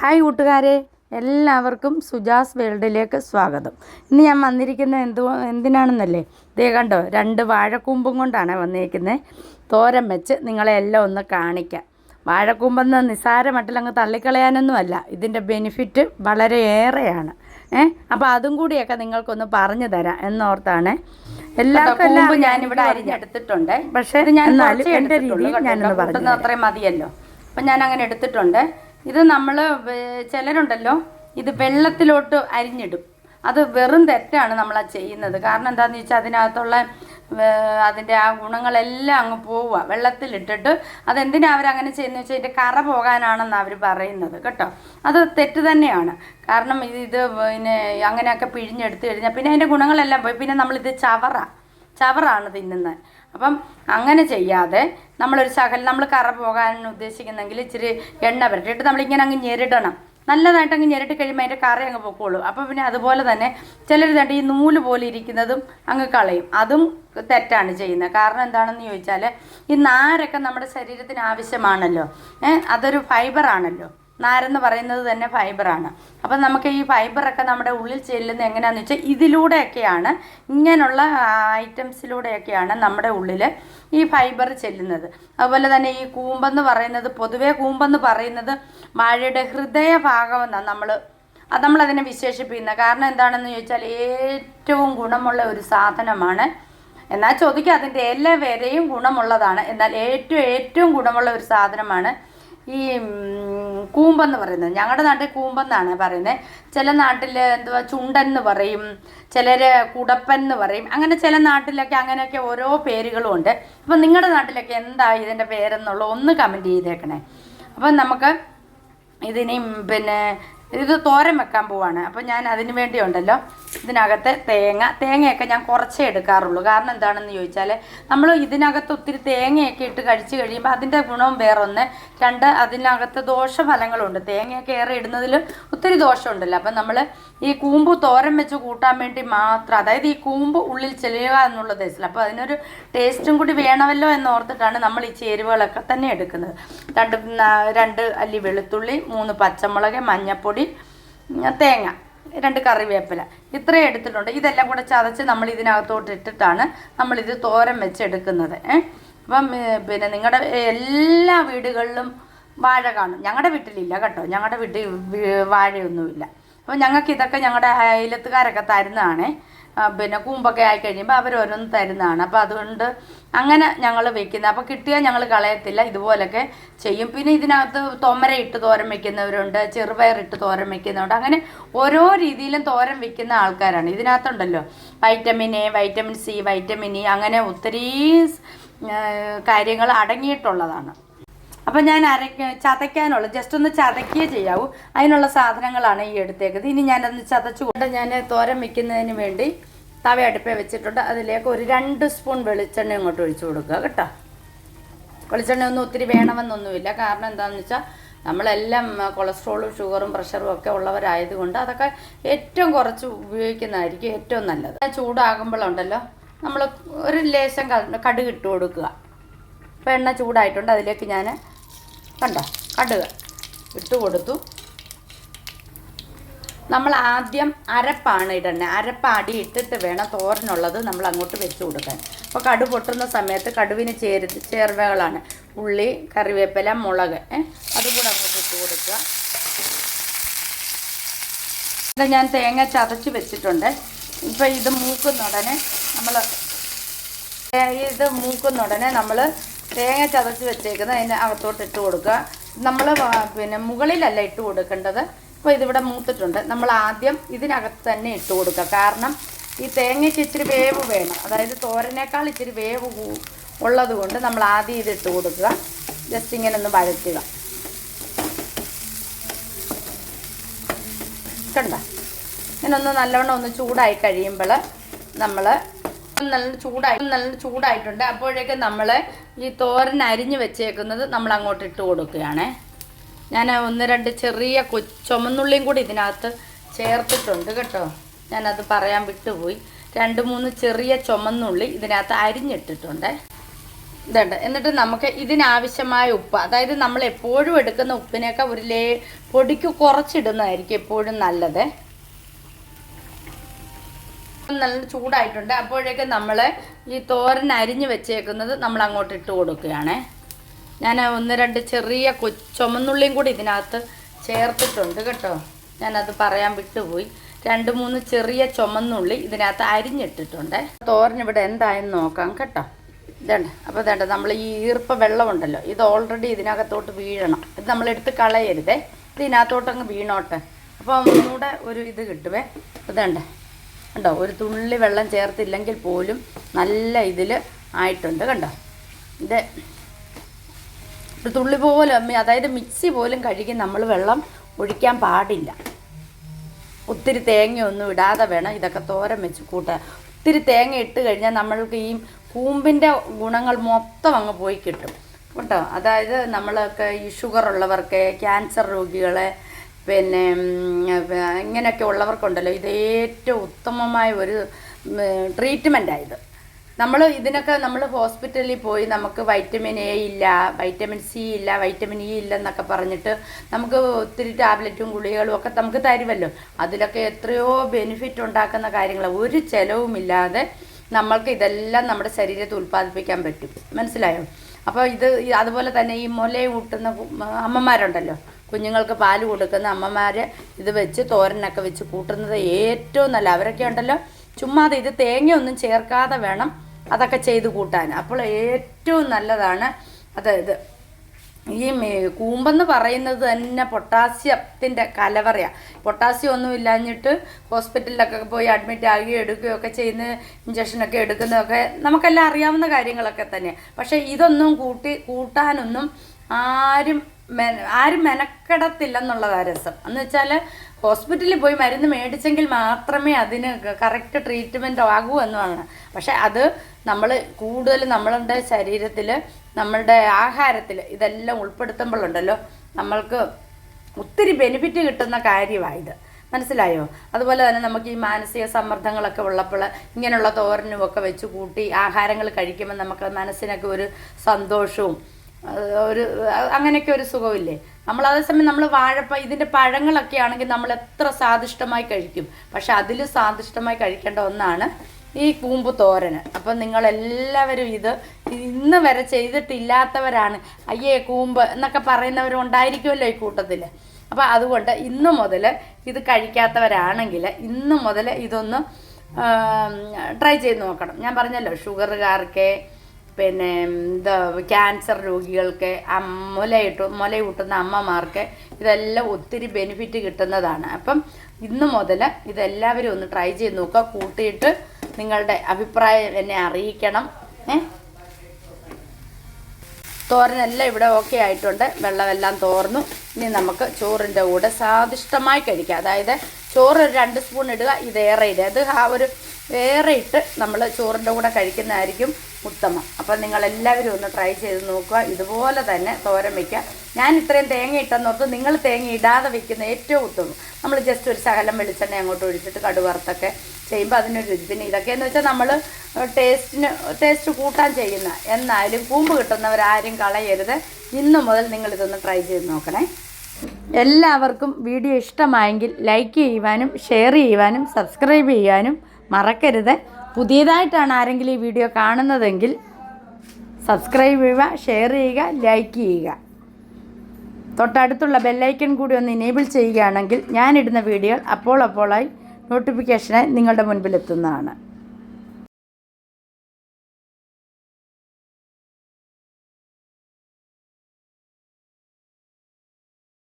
Hi കൂട്ടുകാരെ എല്ലാവർക്കും സുജാസ് വേൾഡിലേക്ക് സ്വാഗതം. ഇന്ന് ഞാൻ വന്നിരിക്കുന്നത് എന്തു എന്തിനാണെന്നല്ലേ? ദേ കണ്ടോ രണ്ട് വാഴക്കൂമ്പും കൊണ്ടാണ് വന്നിരിക്കുന്നത് തോരൻ വെച്ച് നിങ്ങളെ എല്ലാം ഒന്ന് കാണിക്കാം. വാഴക്കൂമ്പെന്ന് നിസ്സാര മട്ടിലങ്ങ് തള്ളിക്കളയാനൊന്നുമല്ല ഇതിന്റെ ബെനിഫിറ്റ് വളരെയേറെയാണ്. ഏ അപ്പോൾ അതും കൂടിയൊക്കെ നിങ്ങൾക്കൊന്ന് പറഞ്ഞു തരാം എന്നോർത്താണ്. എല്ലാവർക്കും എല്ലാം ഞാനിവിടെ അരിഞ്ഞെടുത്തിട്ടുണ്ട്. പക്ഷേ ഞാൻ എന്റെ രീതിയിൽ ഞാനൊന്ന് പറഞ്ഞു അത്രയും മതിയല്ലോ. അപ്പം ഞാൻ അങ്ങനെ എടുത്തിട്ടുണ്ട്. ഇത് നമ്മൾ ചിലരുണ്ടല്ലോ ഇത് വെള്ളത്തിലോട്ട് അരിഞ്ഞിടും. അത് വെറും തെറ്റാണ് നമ്മൾ ആ ചെയ്യുന്നത്. കാരണം എന്താണെന്ന് വെച്ചാൽ അതിനകത്തുള്ള അതിന്റെ ആ ഗുണങ്ങളെല്ലാം അങ്ങ് പോവുക വെള്ളത്തിലിട്ടിട്ട് അതെന്തിനാ അവരങ്ങനെ ചെയ്യുന്നത് വെച്ചാൽ ഇതിന്റെ കറ പോകാനാണെന്ന് അവർ പറയുന്നത് കേട്ടോ. അത് തെറ്റ് തന്നെയാണ്. കാരണം ഇത് ഇത് പിന്നെ അങ്ങനെയൊക്കെ പിഴിഞ്ഞെടുത്ത് കഴിഞ്ഞാൽ പിന്നെ അതിന്റെ ഗുണങ്ങളെല്ലാം പോയി. പിന്നെ നമ്മളിത് ചവറ. ചവറാണ് തിന്നുന്നത് അപ്പം അങ്ങനെ ചെയ്യാതെ നമ്മളൊരു ശകലം നമ്മൾ കറ പോകാൻ ഉദ്ദേശിക്കുന്നെങ്കിൽ ഇച്ചിരി എണ്ണ പുരട്ടിയിട്ട് നമ്മളിങ്ങനെ അങ്ങ് ഞെരിടണം. നല്ലതായിട്ട് അങ്ങ് ഞെരട്ടി കഴിയുമ്പോൾ അതിന്റെ കറി അങ്ങ് പൊക്കോളൂ. അപ്പോൾ പിന്നെ അതുപോലെ തന്നെ ചിലർ തട്ടി ഈ നൂൽ പോലെ ഇരിക്കുന്നതും അങ്ങ് കളയും. അതും തെറ്റാണ് ചെയ്യുന്നത് കാരണം എന്താണെന്ന് ചോദിച്ചാൽ ഈ നാരൊക്കെ നമ്മുടെ ശരീരത്തിന് ആവശ്യമാണല്ലോ. അതൊരു ഫൈബറാണല്ലോ നാരെന്ന് പറയുന്നത് തന്നെ ഫൈബറാണ്. അപ്പം നമുക്ക് ഈ ഫൈബറൊക്കെ നമ്മുടെ ഉള്ളിൽ ചെല്ലുന്നത് എങ്ങനെയാണെന്ന് വെച്ചാൽ ഇതിലൂടെയൊക്കെയാണ് ഇങ്ങനെയുള്ള ഐറ്റംസിലൂടെയൊക്കെയാണ് നമ്മുടെ ഉള്ളിൽ ഈ ഫൈബർ ചെല്ലുന്നത്. അതുപോലെ തന്നെ ഈ കൂമ്പെന്ന് പറയുന്നത് പൊതുവേ കൂമ്പെന്ന് പറയുന്നത് വാഴയുടെ ഹൃദയ എന്നാണ് നമ്മൾ അത് നമ്മളതിനെ വിശേഷിപ്പിക്കുന്നത് കാരണം എന്താണെന്ന് ചോദിച്ചാൽ ഏറ്റവും ഗുണമുള്ള ഒരു സാധനമാണ്. എന്നാൽ ചോദിക്കുക അതിന്റെ എല്ലാ വരെയും ഗുണമുള്ളതാണ്. എന്നാൽ ഏറ്റവും ഏറ്റവും ഗുണമുള്ള ഒരു സാധനമാണ് ഈ കൂമ്പെന്ന് പറയുന്നത്. ഞങ്ങളുടെ നാട്ടിൽ കൂമ്പെന്നാണ് പറയുന്നത് ചില നാട്ടിൽ എന്തുവാ ചുണ്ടൻ എന്ന് പറയും. ചിലർ കുടപ്പൻ എന്ന് പറയും. അങ്ങനെ ചില നാട്ടിലൊക്കെ അങ്ങനെയൊക്കെ ഓരോ പേരുകളും ഉണ്ട്. അപ്പം നിങ്ങളുടെ നാട്ടിലൊക്കെ എന്താ ഇതിന്റെ പേരെന്നുള്ള ഒന്ന് കമന്റ് ചെയ്തേക്കണേ. അപ്പം നമുക്ക് ഇതിനെയും പിന്നെ ഇത് തോരൻ വെക്കാൻ പോവാണ്. അപ്പം ഞാൻ അതിന് വേണ്ടി ഉണ്ടല്ലോ ഇതിനകത്ത് തേങ്ങ. തേങ്ങയൊക്കെ ഞാൻ കുറച്ചേ എടുക്കാറുള്ളൂ. കാരണം എന്താണെന്ന് ചോദിച്ചാൽ നമ്മൾ ഇതിനകത്ത് ഒത്തിരി തേങ്ങയൊക്കെ ഇട്ട് കഴിച്ച് കഴിയുമ്പോൾ അതിന്റെ ഗുണവും വേറൊന്ന്. രണ്ട് അതിനകത്ത് ദോഷഫലങ്ങളുണ്ട്. തേങ്ങയൊക്കെ ഏറെ ഇടുന്നതിൽ ഒത്തിരി ദോഷമുണ്ടല്ലോ. അപ്പം നമ്മൾ ഈ കൂമ്പ് തോരൻ വെച്ച് കൂട്ടാൻ വേണ്ടി മാത്രം അതായത് ഈ കൂമ്പ് ഉള്ളിൽ ചെല്ലുക എന്നുള്ള ഉദ്ദേശത്തിൽ. അപ്പോൾ അതിനൊരു ടേസ്റ്റും കൂടി വേണമല്ലോ എന്ന് ഓർത്തിട്ടാണ് നമ്മൾ ഈ ചേരുവകളൊക്കെ തന്നെ എടുക്കുന്നത്. രണ്ട് രണ്ട് അല്ലി വെളുത്തുള്ളി മൂന്ന് പച്ചമുളക് മഞ്ഞൾപ്പൊടി ഉം, തേങ്ങ രണ്ട് കറിവേപ്പില. ഇത്രയും എടുത്തിട്ടുണ്ട്. ഇതെല്ലാം കൂടെ ചതച്ച് നമ്മൾ ഇതിനകത്തോട്ട് ഇട്ടിട്ടാണ് നമ്മളിത് തോരൻ വെച്ച് എടുക്കുന്നത്. അപ്പം പിന്നെ നിങ്ങളുടെ എല്ലാ വീടുകളിലും വാഴ കാണും. ഞങ്ങളുടെ വീട്ടിലില്ല കേട്ടോ. ഞങ്ങളുടെ വീട്ടിൽ വാഴയൊന്നുമില്ല. അപ്പം ഞങ്ങൾക്ക് ഇതൊക്കെ ഞങ്ങളുടെ അയലത്തുകാരൊക്കെ തരുന്നതാണേ. പിന്നെ കൂമ്പൊക്കെ ആയി കഴിയുമ്പോൾ അവർ ഓരോന്ന് തരുന്നതാണ്. അപ്പോൾ അതുകൊണ്ട് അങ്ങനെ ഞങ്ങൾ വെക്കുന്നത് അപ്പോൾ കിട്ടിയാൽ ഞങ്ങൾ കളയത്തില്ല. ഇതുപോലൊക്കെ ചെയ്യും. പിന്നെ ഇതിനകത്ത് തൊമര ഇട്ട് തോരൻ വെക്കുന്നവരുണ്ട് ചെറുപയർ ഇട്ട് തോരൻ വെക്കുന്നവരുണ്ട് അങ്ങനെ ഓരോ രീതിയിലും തോരൻ വെക്കുന്ന ആൾക്കാരാണ്. ഇതിനകത്തുണ്ടല്ലോ. Vitamin A vitamin C vitamin E അങ്ങനെ ഒത്തിരി കാര്യങ്ങൾ അടങ്ങിയിട്ടുള്ളതാണ്. അപ്പം ഞാൻ അരക്ക ചതയ്ക്കാനുള്ള ജസ്റ്റ് ഒന്ന് ചതയ്ക്കുകയേ ചെയ്യാവൂ. അതിനുള്ള സാധനങ്ങളാണ് ഈ എടുത്തേക്കുന്നത്. ഇനി ഞാനൊന്ന് ചതച്ചുകൊണ്ട് ഞാൻ തോരൻ വെക്കുന്നതിന് വേണ്ടി തവ അടുപ്പേ വെച്ചിട്ടുണ്ട്. അതിലേക്ക് ഒരു രണ്ട് സ്പൂൺ വെളിച്ചെണ്ണ ഇങ്ങോട്ട് ഒഴിച്ചു കൊടുക്കുക കേട്ടോ. വെളിച്ചെണ്ണ ഒന്നും ഒത്തിരി വേണമെന്നൊന്നുമില്ല. കാരണം എന്താണെന്ന് വെച്ചാൽ നമ്മളെല്ലാം കൊളസ്ട്രോളും ഷുഗറും പ്രഷറും ഒക്കെ ഉള്ളവരായതുകൊണ്ട് അതൊക്കെ ഏറ്റവും കുറച്ച് ഉപയോഗിക്കുന്നതായിരിക്കും ഏറ്റവും നല്ലത്. ചൂടാകുമ്പോഴുണ്ടല്ലോ നമ്മൾ ഒരു ലേശം കടുകിട്ട് കൊടുക്കുക. അപ്പോൾ എണ്ണ ചൂടായിട്ടുണ്ട്. അതിലേക്ക് ഞാൻ കണ്ടോ? കടുക ഇട്ട് കൊടുത്തു. നമ്മൾ ആദ്യം അരപ്പാണ് ഇടണേ. അരപ്പ് അടി ഇട്ടിട്ട് വേണം തോരനുള്ളത് നമ്മൾ അങ്ങോട്ട് വെച്ച് കൊടുക്കാൻ. അപ്പോൾ കടു പൊട്ടുന്ന സമയത്ത് കടുവിന് ചേരു ചേർവകളാണ്. ഉള്ളി കറിവേപ്പില മുളക് അതുകൂടെ അതും അങ്ങോട്ട് ഇട്ട് കൊടുക്കുക. ഇത് ഞാൻ തേങ്ങ ചതച്ച് വെച്ചിട്ടുണ്ട്. ഇപ്പം ഇത് മൂക്കുന്ന ഉടനെ നമ്മൾ ഇത് മൂക്കുന്ന ഉടനെ നമ്മൾ തേങ്ങ ചതച്ച് വെച്ചേക്കുന്നത് അതിന് അകത്തോട്ട് ഇട്ട് കൊടുക്കുക. നമ്മൾ പിന്നെ മുകളിലല്ല ഇട്ട് കൊടുക്കേണ്ടത്. ഇപ്പോൾ ഇതിവിടെ മൂത്തിട്ടുണ്ട്. നമ്മൾ ആദ്യം ഇതിനകത്ത് തന്നെ ഇട്ട് കൊടുക്കുക. കാരണം ഈ തേങ്ങയ്ക്ക് ഇച്ചിരി വേവ് വേണം. അതായത് തോരനേക്കാൾ ഇച്ചിരി വേവ് ഉള്ളത് കൊണ്ട് നമ്മൾ ആദ്യം ഇത് ഇട്ട് കൊടുക്കുക. ജസ്റ്റ് ഇങ്ങനെ ഒന്ന് വഴറ്റുക കണ്ട? ഇങ്ങനെ ഒന്ന് നല്ലവണ്ണം ഒന്ന് ചൂടായി കഴിയുമ്പോൾ നമ്മൾ നല്ല ചൂടായി നല്ല ചൂടായിട്ടുണ്ട്. അപ്പോഴേക്ക് നമ്മൾ ഈ തോരൻ അരിഞ്ഞ് വെച്ചേക്കുന്നത് നമ്മൾ അങ്ങോട്ട് ഇട്ട് കൊടുക്കുകയാണ്. ഞാൻ ഒന്ന് രണ്ട് ചെറിയ കൊ ചുമന്നുള്ളിയും കൂടി ഇതിനകത്ത് ചേർത്തിട്ടുണ്ട് കേട്ടോ. ഞാനത് പറയാൻ വിട്ടുപോയി. രണ്ട് മൂന്ന് ചെറിയ ചുമന്നുള്ളി ഇതിനകത്ത് അരിഞ്ഞിട്ടിട്ടുണ്ട്. ഇതുണ്ട്. എന്നിട്ട് നമുക്ക് ഇതിനാവശ്യമായ ഉപ്പ് അതായത് നമ്മൾ എപ്പോഴും എടുക്കുന്ന ഉപ്പിനൊക്കെ ഒരു ലേ പൊടിക്ക് കുറച്ചിടുന്നതായിരിക്കും എപ്പോഴും നല്ലത്. നല്ല ചൂടായിട്ടുണ്ട്. അപ്പോഴേക്ക് നമ്മൾ ഈ തോരൻ അരിഞ്ഞ് വെച്ചേക്കുന്നത് നമ്മൾ അങ്ങോട്ട് ഇട്ട് കൊടുക്കുകയാണ്. ഞാൻ ഒന്ന് രണ്ട് ചെറിയ ചുമന്നുള്ളിയും കൂടി ഇതിനകത്ത് ചേർത്തിട്ടുണ്ട് കേട്ടോ. ഞാനത് പറയാൻ വിട്ടുപോയി. രണ്ട് മൂന്ന് ചെറിയ ചുമന്നുള്ളി ഇതിനകത്ത് അരിഞ്ഞിട്ടിട്ടുണ്ട്. തോരൻ ഇവിടെ എന്തായെന്ന് നോക്കാം കേട്ടോ. ഇതേണ്ട. അപ്പോൾ ഇതേണ്ട. നമ്മൾ ഈ ഈർപ്പ വെള്ളമുണ്ടല്ലോ. ഇത് ഓൾറെഡി ഇതിനകത്തോട്ട് വീഴണം. ഇത് നമ്മൾ എടുത്ത് കളയരുതേ. ഇത് ഇതിനകത്തോട്ടങ്ങ് വീണോട്ടെ. അപ്പോൾ ഒന്നുകൂടെ ഒരു ഇത് കിട്ടുവേ. ഇതുണ്ട്. കണ്ടോ? ഒരു തുള്ളി വെള്ളം ചേർത്തില്ലെങ്കിൽ പോലും നല്ല ഇതിൽ ആയിട്ടുണ്ട് കണ്ടോ? ഇത് ഒരു തുള്ളി പോലും അതായത് മിക്സി പോലും കഴുകി നമ്മൾ വെള്ളം ഒഴിക്കാൻ പാടില്ല. ഒത്തിരി തേങ്ങയൊന്നും ഇടാതെ വേണം ഇതൊക്കെ തോരൻ വെച്ച് കൂട്ടാൻ. ഒത്തിരി തേങ്ങ ഇട്ട് കഴിഞ്ഞാൽ നമ്മൾക്ക് ഈ കൂമ്പിന്റെ ഗുണങ്ങൾ മൊത്തം അങ്ങ് പോയി കിട്ടും. കേട്ടോ അതായത് നമ്മളൊക്കെ ഈ ഷുഗർ ഉള്ളവർക്ക് ക്യാൻസർ രോഗികളെ പിന്നെ ഇങ്ങനെയൊക്കെ ഉള്ളവർക്കുണ്ടല്ലോ. ഇത് ഏറ്റവും ഉത്തമമായ ഒരു ട്രീറ്റ്മെന്റായത് നമ്മൾ ഇതിനൊക്കെ നമ്മൾ ഹോസ്പിറ്റലിൽ പോയി നമുക്ക് വൈറ്റമിൻ എ ഇല്ല വൈറ്റമിൻ സി ഇല്ല വൈറ്റമിൻ ഇ ഇല്ല എന്നൊക്കെ പറഞ്ഞിട്ട് നമുക്ക് ഒത്തിരി ടാബ്ലറ്റും ഗുളികകളും ഒക്കെ നമുക്ക് തരുമല്ലോ അതിലൊക്കെ എത്രയോ ബെനിഫിറ്റ് ഉണ്ടാക്കുന്ന കാര്യങ്ങൾ ഒരു ചിലവുമില്ലാതെ നമ്മൾക്ക് ഇതെല്ലാം നമ്മുടെ ശരീരത്തിൽ ഉൽപ്പാദിപ്പിക്കാൻ പറ്റും. മനസ്സിലായോ? അപ്പോൾ ഇത് അതുപോലെ തന്നെ ഈ മുലയൂട്ടുന്ന അമ്മമാരുണ്ടല്ലോ. കുഞ്ഞുങ്ങൾക്ക് പാൽ കൊടുക്കുന്ന അമ്മമാർ ഇത് വെച്ച് തോരനൊക്കെ വെച്ച് കൂട്ടുന്നത് ഏറ്റവും നല്ല. അവരൊക്കെ ഉണ്ടല്ലോ ചുമ്മാതെ ഇത് തേങ്ങയൊന്നും ചേർക്കാതെ വേണം അതൊക്കെ ചെയ്ത് കൂട്ടാൻ. അപ്പോൾ ഏറ്റവും നല്ലതാണ് അതായത് ഈ കൂമ്പെന്ന് പറയുന്നത് തന്നെ പൊട്ടാസ്യത്തിന്റെ കലവറയാണ് പൊട്ടാസ്യം ഒന്നും ഇല്ലാഞ്ഞിട്ട് ഹോസ്പിറ്റലിലൊക്കെ പോയി അഡ്മിറ്റ് ആകുകയോ എടുക്കുകയോ ഒക്കെ ചെയ്യുന്ന ഇഞ്ചക്ഷനൊക്കെ എടുക്കുന്നതൊക്കെ നമുക്കെല്ലാം അറിയാവുന്ന കാര്യങ്ങളൊക്കെ തന്നെ പക്ഷേ ഇതൊന്നും കൂട്ടി കൂട്ടാനൊന്നും ആരും ആരും മെനക്കെടത്തില്ലെന്നുള്ള രസം എന്ന് വെച്ചാൽ ഹോസ്പിറ്റലിൽ പോയി മരുന്ന് മേടിച്ചെങ്കിൽ മാത്രമേ അതിന് കറക്റ്റ് ട്രീറ്റ്മെന്റ് ആകൂ എന്നാണ് പക്ഷെ അത് നമ്മൾ കൂടുതൽ നമ്മളുടെ ശരീരത്തിൽ നമ്മളുടെ ആഹാരത്തിൽ ഇതെല്ലാം ഉൾപ്പെടുത്തുമ്പോഴുണ്ടല്ലോ നമ്മൾക്ക് ഒത്തിരി ബെനിഫിറ്റ് കിട്ടുന്ന കാര്യമായത്. മനസ്സിലായോ? അതുപോലെ തന്നെ നമുക്ക് ഈ മാനസിക സമ്മർദ്ദങ്ങളൊക്കെ ഉള്ളപ്പോൾ ഇങ്ങനെയുള്ള തോരനും ഒക്കെ വെച്ച് കൂട്ടി ആഹാരങ്ങൾ കഴിക്കുമ്പോൾ നമുക്ക് മനസ്സിനൊക്കെ ഒരു സന്തോഷവും ഒരു അങ്ങനെയൊക്കെ ഒരു സുഖമില്ലേ? നമ്മൾ അതേസമയം നമ്മൾ വാഴപ്പ ഇതിന്റെ പഴങ്ങളൊക്കെ ആണെങ്കിൽ നമ്മൾ എത്ര സ്വാദിഷ്ടമായി കഴിക്കും. പക്ഷെ അതിൽ സ്വാദിഷ്ടമായി കഴിക്കേണ്ട ഒന്നാണ് ഈ കൂമ്പ് തോരന്. അപ്പം നിങ്ങളെല്ലാവരും ഇത് ഇന്ന് വരെ ചെയ്തിട്ടില്ലാത്തവരാണ്. അയ്യേ കൂമ്പ് എന്നൊക്കെ പറയുന്നവരും ഉണ്ടായിരിക്കുമല്ലോ ഈ കൂട്ടത്തിൽ. അപ്പോൾ അതുകൊണ്ട് ഇന്ന് മുതൽ ഇത് കഴിക്കാത്തവരാണെങ്കിൽ ഇന്ന് മുതൽ ഇതൊന്ന് ട്രൈ ചെയ്ത് നോക്കണം. ഞാൻ പറഞ്ഞല്ലോ ഷുഗറുകാർക്ക് പിന്നെ എന്താ ക്യാൻസർ രോഗികൾക്ക് മുലയിട്ട് മുലയൂട്ടുന്ന അമ്മമാർക്ക് ഇതെല്ലാം ഒത്തിരി ബെനിഫിറ്റ് കിട്ടുന്നതാണ്. അപ്പം ഇന്ന് മുതൽ ഇതെല്ലാവരും ഒന്ന് ട്രൈ ചെയ്ത് നോക്കുക. കൂട്ടിയിട്ട് നിങ്ങളുടെ അഭിപ്രായം എന്നെ അറിയിക്കണം. ഏ? തോരനെല്ലാം ഇവിടെ ഓക്കെ ആയിട്ടുണ്ട്. വെള്ളമെല്ലാം തോർന്നു. ഇനി നമുക്ക് ചോറിന്റെ കൂടെ സ്വാദിഷ്ടമായി കഴിക്കാം. അതായത് ചോറ് ഒരു രണ്ട് സ്പൂൺ ഇടുക ഇത് ഏറെ ഇടുക. അത് ആ ഒരു ഏറെ ഇട്ട് നമ്മൾ ചോറിന്റെ കൂടെ കഴിക്കുന്നതായിരിക്കും ഉത്തമം. അപ്പം നിങ്ങളെല്ലാവരും ഒന്ന് ട്രൈ ചെയ്ത് നോക്കുക. ഇതുപോലെ തന്നെ തോരൻ വയ്ക്കുക ഞാൻ ഇത്രയും തേങ്ങ ഇട്ടെന്നോർത്ത് നിങ്ങൾ തേങ്ങ ഇടാതെ വയ്ക്കുന്ന ഏറ്റവും ഉത്തമം. നമ്മൾ ജസ്റ്റ് ഒരു ശകലം വെളിച്ചെണ്ണ അങ്ങോട്ട് ഒഴിച്ചിട്ട് കടുവറുത്തൊക്കെ ചെയ്യുമ്പോൾ അതിനൊരു രുചി. പിന്നെ ഇതൊക്കെയെന്ന് വെച്ചാൽ നമ്മൾ ടേസ്റ്റിന് ടേസ്റ്റ് കൂട്ടാൻ ചെയ്യുന്ന. എന്നാലും കൂമ്പ് കിട്ടുന്നവരാരും കളയരുത്. ഇന്നു മുതൽ നിങ്ങളിതൊന്ന് ട്രൈ ചെയ്ത് നോക്കണേ. എല്ലാവർക്കും വീഡിയോ ഇഷ്ടമായെങ്കിൽ ലൈക്ക് ചെയ്യുവാനും ഷെയർ ചെയ്യുവാനും സബ്സ്ക്രൈബ് ചെയ്യാനും മറക്കരുത്. പുതിയതായിട്ടാണ് ആരെങ്കിലും ഈ വീഡിയോ കാണുന്നതെങ്കിൽ സബ്സ്ക്രൈബ് ചെയ്യുക ഷെയർ ചെയ്യുക ലൈക്ക് ചെയ്യുക. തൊട്ടടുത്തുള്ള ബെല്ലൈക്കൺ കൂടി ഒന്ന് ഇനേബിൾ ചെയ്യുകയാണെങ്കിൽ ഞാനിടുന്ന വീഡിയോ അപ്പോൾ അപ്പോളായി നോട്ടിഫിക്കേഷനായി നിങ്ങളുടെ മുൻപിൽ എത്തുന്നതാണ്